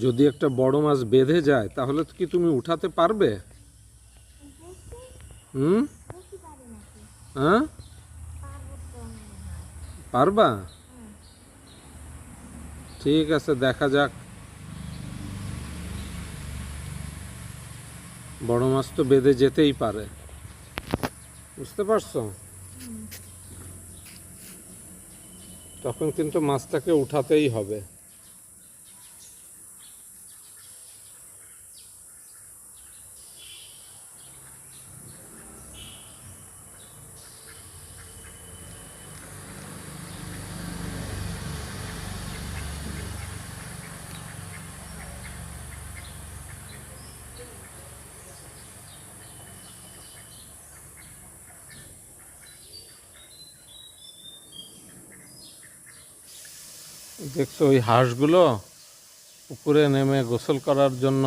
যদি একটা বড় মাছ বেঁধে যায়, তাহলে কি তুমি উঠাতে পারবে? হুম? হয়? পারবা? ঠিক আছে, দেখা যাক। বড় মাছ তো বেঁধে যেতেই পারে। বুঝতে পারছ? তখন কিন্তু মাছটাকে উঠাতেই হবে। দেখছ, ওই হাঁসগুলো পুকুরে নেমে গোসল করার জন্য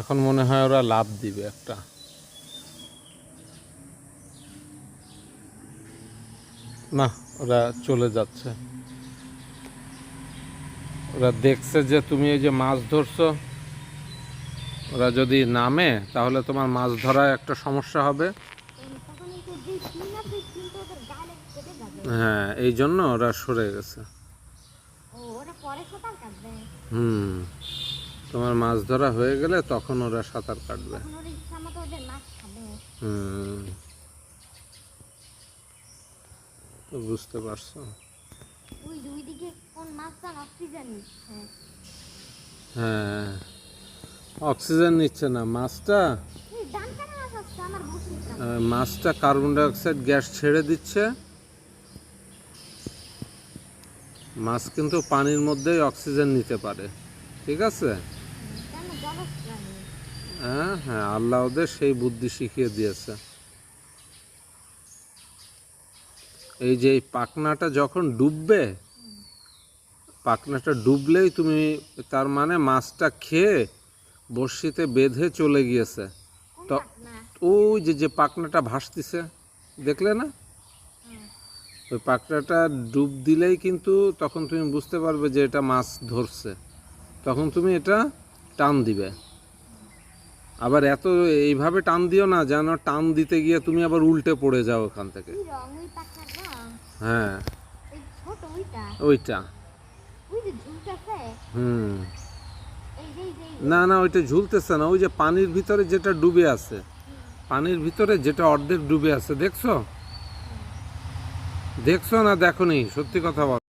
এখন মনে হয় ওরা লাভ দিবে একটা। না, ওরা চলে যাচ্ছে। ওরা দেখছে যে তুমি এই যে মাছ ধরছো, ওরা যদি নামে, তাহলে তোমার মাছ ধরায় একটা সমস্যা হবে। হ্যাঁ এই জন্য ওরা সরে গেছে ও ওরা পরে সাঁতার কাটবে হুম। তোমার মাছ ধরা হয়ে গেলে তখন ওরা সাঁতার কাটবে। হুম। তো বুঝতে পারছ? ওই দুই দিকে কোন মাছটা অক্সিজেন নিচ্ছে। হ্যাঁ। অক্সিজেন নিচ্ছে না। মাছটা? মাছটা কার্বন ডাইঅক্সাইড গ্যাস ছেড়ে দিচ্ছে। মাছ কিন্তু পানির মধ্যেই অক্সিজেন নিতে পারে। ঠিক আছে? হ্যাঁ হ্যাঁ আল্লাহ ওদের সেই বুদ্ধি শিখিয়ে দিয়েছে। এই যে এই পাখনাটা যখন ডুববে পাখনাটা ডুবলেই তুমি তার মানে মাছটা খেয়ে বড়শিতে বেঁধে চলে গিয়েছে। তো ওই যে যে পাখনাটা ভাসতিছে দেখলে না। ওই পাখনাটা ডুব দিলেই কিন্তু তখন তুমি বুঝতে পারবে যে এটা মাছ ধরছে। তখন তুমি এটা টান দিবে। আবার এত এইভাবে টান দিও না যেন টান দিতে গিয়ে তুমি আবার উল্টে পড়ে যাও ওখান থেকে। হ্যাঁ। ওইটা? হুম। না না ওইটা ঝুলতেছে না ওই যে পানির ভিতরে যেটা ডুবে আছে। পানির ভিতরে যেটা অর্ধেক ডুবে আছে দেখছ? দেখছ না দেখোনি সত্যি কথা বল।